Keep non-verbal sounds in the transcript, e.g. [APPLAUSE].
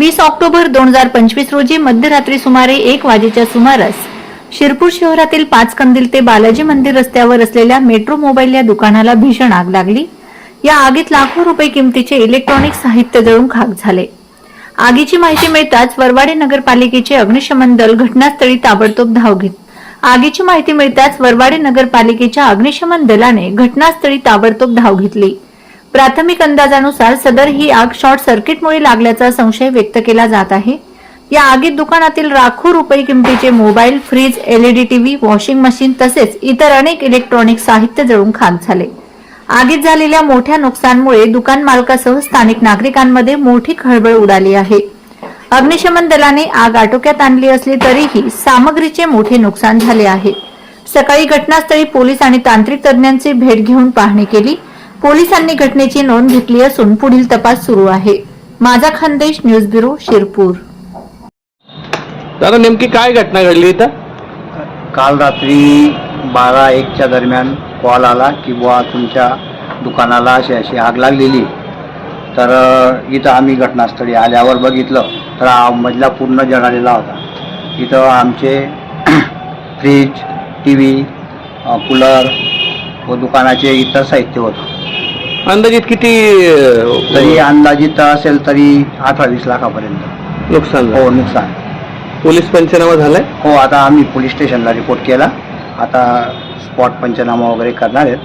वीस ऑक्टोबर दोन हजार पंचवीस रोजी मध्यरात्री सुमारे एक वाजेच्या सुमारास शिरपूर शहरातील पाच कंदील ते बालाजी मंदिर रस्त्यावर असलेल्या मेट्रो मोबाईल या दुकानाला भीषण आग लागली. या आगीत लाखो रुपये किमतीचे इलेक्ट्रॉनिक साहित्य जळून खाक झाले. आगीची माहिती मिळताच वरवाडे नगरपालिकेचे अग्निशमन दल घटनास्थळी ताबडतोब धाव घेत. आगीची माहिती मिळताच वरवाडे नगरपालिकेच्या अग्निशमन दलाने घटनास्थळी ताबडतोब धाव घेतली. प्राथमिक अंदाजानुसार सदर ही आग शॉर्ट सर्किटमुळे लागल्याचा संशय व्यक्त केला जात आहे. या आगीत दुकानातील लाखो रुपये किमतीचे mobile fridge LED TV washing machine तसेच इतर अनेक इलेक्ट्रॉनिक साहित्य जळून खाक झाले. आगीत झालेल्या मोठ्या नुकसानमुळे दुकान मालकासह स्थानिक नागरिकांमध्ये मोठी खळबळ उडाली आहे. अग्निशमन दलाने आग आटोक्यात आणली असली तरीही सामग्रीचे मोठे नुकसान झाले आहे. सकाळी घटनास्थळी पोलीस आणि तांत्रिक तज्ञांची भेट घेऊन पाहणी केली. पोलिसांनी घटनेची नोंद घेतली असून पुढील तपास सुरू आहे. माझा खानदेश न्यूज ब्युरो शिरपूर. दादा नेमकी काय घटना घडली इथं? काल रात्री बारा एकच्या दरम्यान कॉल आला की बुवा तुमच्या दुकानाला अशी अशी आग लागलेली. तर अ, इथं आम्ही घटनास्थळी आल्यावर बघितलं. तर हा मजला पूर्ण जळालेला होता. इथं आमचे [CLEARS THROAT] फ्रीज टी व्ही कूलर व दुकानाचे इतर साहित्य होतं. अंदाजित किती अं, तरी अंदाजित असेल तरी अठरा वीस लाखापर्यंत. नुकसान झालं. हो नुकसान. पोलीस पंचनामा झालाय? हो आता आम्ही पोलीस स्टेशनला रिपोर्ट केला. आता स्पॉट पंचनामा वगैरे करणार आहेत.